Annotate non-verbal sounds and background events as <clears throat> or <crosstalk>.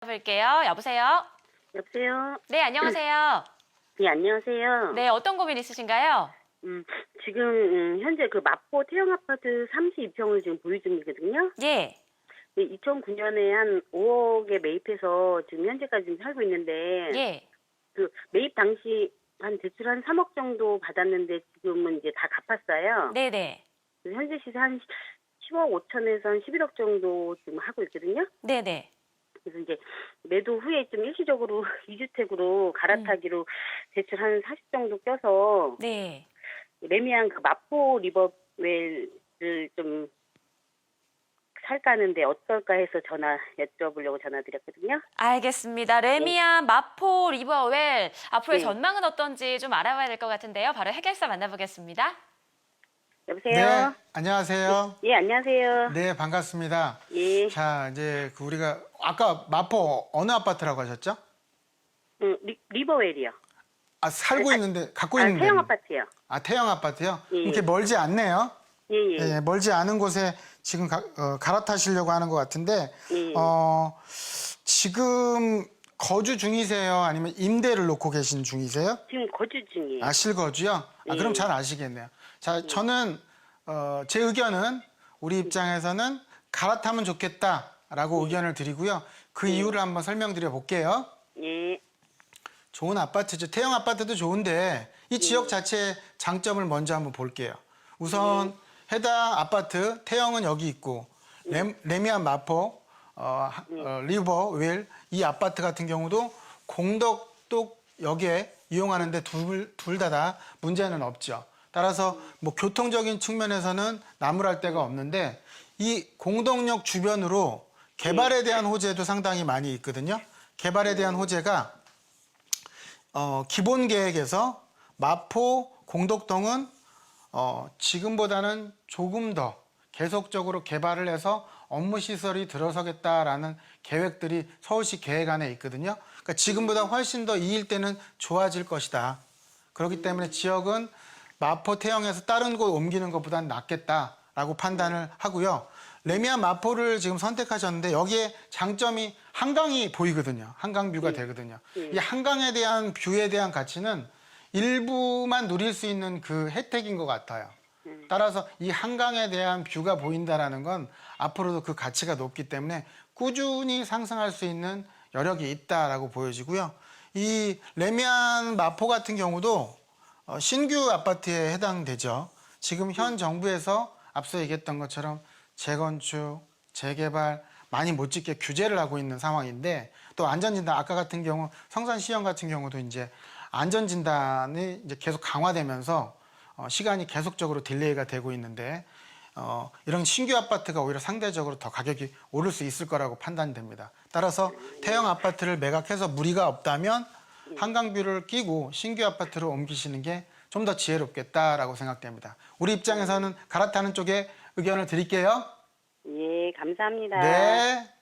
볼게요. 여보세요? 여보세요? 네, 안녕하세요. <clears throat> 네, 안녕하세요. 네, 어떤 고민 있으신가요? 음, 지금 음, 현재 그 마포 태영 아파트 32평을 지금 보유 중이거든요. 예. 2009년에 한 5억에 매입해서 지금 현재까지 지금 살고 있는데 예. 그 매입 당시 한 대출 한 3억 정도 받았는데 지금은 이제 다 갚았어요. 네네. 그래서 현재 시세 한 10억 5천에서 한 11억 정도 지금 하고 있거든요. 네 네. 그래서 이제 매도 후에 좀 일시적으로 <laughs> 2주택으로 갈아타기로 대출 한 40 정도 껴서 네. 레미안 그 마포 리버웰을 좀 살까 하는데 어떨까 해서 전화 여쭤보려고 전화드렸거든요. 알겠습니다. 레미안, 마포, 리버웰. 앞으로의 네. 전망은 어떤지 좀 알아봐야 될 것 같은데요. 바로 해결사 만나보겠습니다. 여보세요? 네, 안녕하세요. 예, 안녕하세요. 네, 반갑습니다. 예, 자, 이제 그 우리가 아까 마포 어느 아파트라고 하셨죠? 음, 리, 리버웰이요. 아, 살고 아, 있는데 갖고 아, 있는데. 태영 아파트요. 아, 태영 아파트요? 예. 이렇게 멀지 않네요. 예, 예. 예, 멀지 않은 곳에 지금 가, 어, 갈아타시려고 하는 것 같은데 예. 어, 지금 거주 중이세요? 아니면 임대를 놓고 계신 중이세요? 지금 거주 중이에요. 아, 실거주요? 아, 그럼 예. 잘 아시겠네요. 자, 저는, 어, 제 의견은 우리 입장에서는 갈아타면 좋겠다 라고 의견을 드리고요. 그 이유를 한번 설명드려 볼게요. 예, 좋은 아파트죠. 태영 아파트도 좋은데 이 지역 자체의 장점을 먼저 한번 볼게요. 우선 해당 아파트 태영은 여기 있고 레, 레미안 마포 어, 하- 어, 리버 윌이 아파트 같은 경우도 공덕도 역에 이용하는데 둘둘다 다 문제는 없죠. 따라서 뭐 교통적인 측면에서는 나무랄 데가 없는데 이 공덕역 주변으로 개발에 대한 호재도 상당히 많이 있거든요. 개발에 대한 호재가 어, 기본 계획에서 마포 공덕동은 어, 지금보다는 조금 더 계속적으로 개발을 해서 업무 시설이 들어서겠다라는 계획들이 서울시 계획 안에 있거든요. 그러니까 지금보다 훨씬 더 이 일대는 좋아질 것이다. 그렇기 때문에 지역은 마포 태영에서 다른 곳 옮기는 것보다는 낫겠다라고 판단을 하고요. 레미안 마포를 지금 선택하셨는데 여기에 장점이 한강이 보이거든요. 한강 뷰가 되거든요. 이 한강에 대한 뷰에 대한 가치는 일부만 누릴 수 있는 그 혜택인 것 같아요. 따라서 이 한강에 대한 뷰가 보인다라는 건 앞으로도 그 가치가 높기 때문에 꾸준히 상승할 수 있는 여력이 있다라고 보여지고요. 이 레미안 마포 같은 경우도 어, 신규 아파트에 해당되죠. 지금 현 정부에서 앞서 얘기했던 것처럼 재건축, 재개발 많이 못 짓게 규제를 하고 있는 상황인데 또 안전진단 아까 같은 경우 성산 시형 같은 경우도 이제 안전진단이 이제 계속 강화되면서 어, 시간이 계속적으로 딜레이가 되고 있는데 어, 이런 신규 아파트가 오히려 상대적으로 더 가격이 오를 수 있을 거라고 판단됩니다. 따라서 태형 아파트를 매각해서 무리가 없다면 한강뷰를 끼고 신규 아파트로 옮기시는 게 좀 더 지혜롭겠다라고 생각됩니다. 우리 입장에서는 갈아타는 쪽에 의견을 드릴게요. 예, 감사합니다. 네.